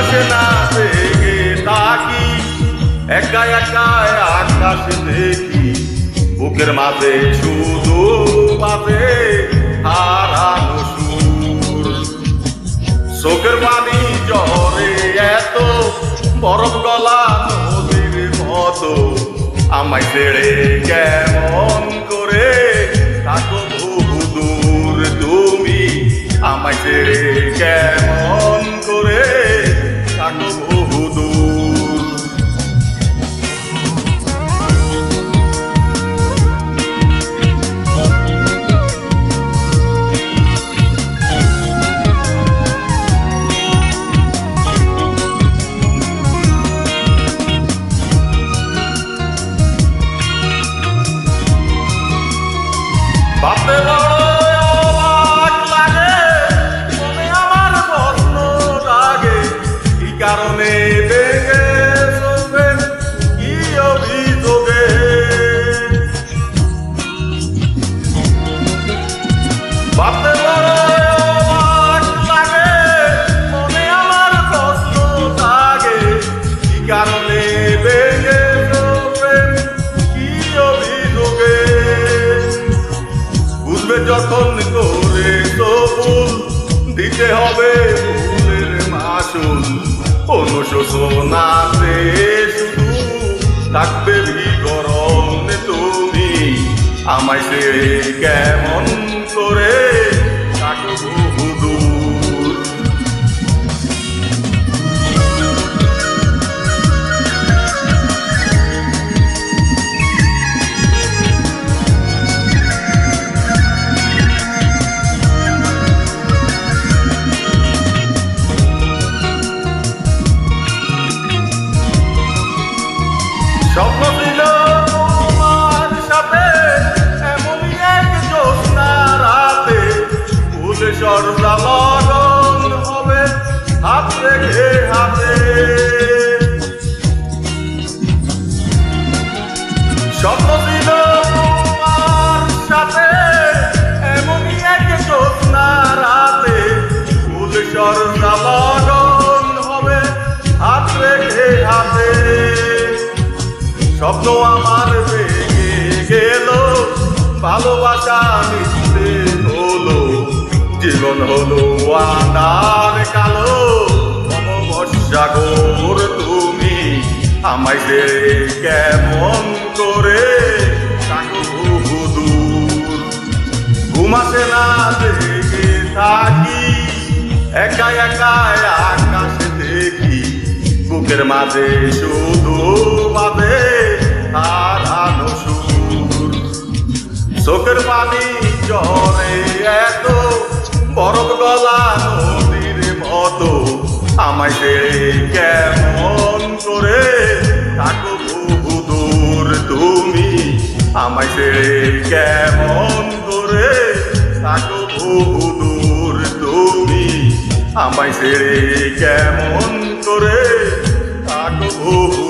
আকাশ না থেকে তাকি একা একা আকাশ দেখি। বুকের মাঝে শুধু মাঝে হারানো সুর। শোকের পানি জরে এত, বরফ গলা নদীর মতো। আমায় ছেড়ে কেমন করে থাকো বহু দূর। তুমি আমায় ছেড়ে কেমন কারণে বুঝবে যখন করে কবুল, দিতে হবে মাসুল। অনুশোচনাতে শুধু থাকবে বিগরণ তুমি। আমায় সে কেমন করে রেখে হাতে স্বপ্ন তোমার সাথে এমনই এক হবে হাত রেখে হাতে স্বপ্ন আমার ভেঙে গেল ভালোবাসা মিশতে হলো জীবন হলো আনার কালো আমায় কেমন করে ঘুমাসে না দেখে থাকি। একা একা আকাশে দেখি। বুকের মাঝে শুধু বাদে হারানো সুর চোখের পানি জরে এত, বরফ গলা নদীর মতো। আমায় কেমন করে আমায় সে কেমন করে? থাকো বহু দূর তুমি আমায় ছেড়ে কেমন করে? থাকো বহু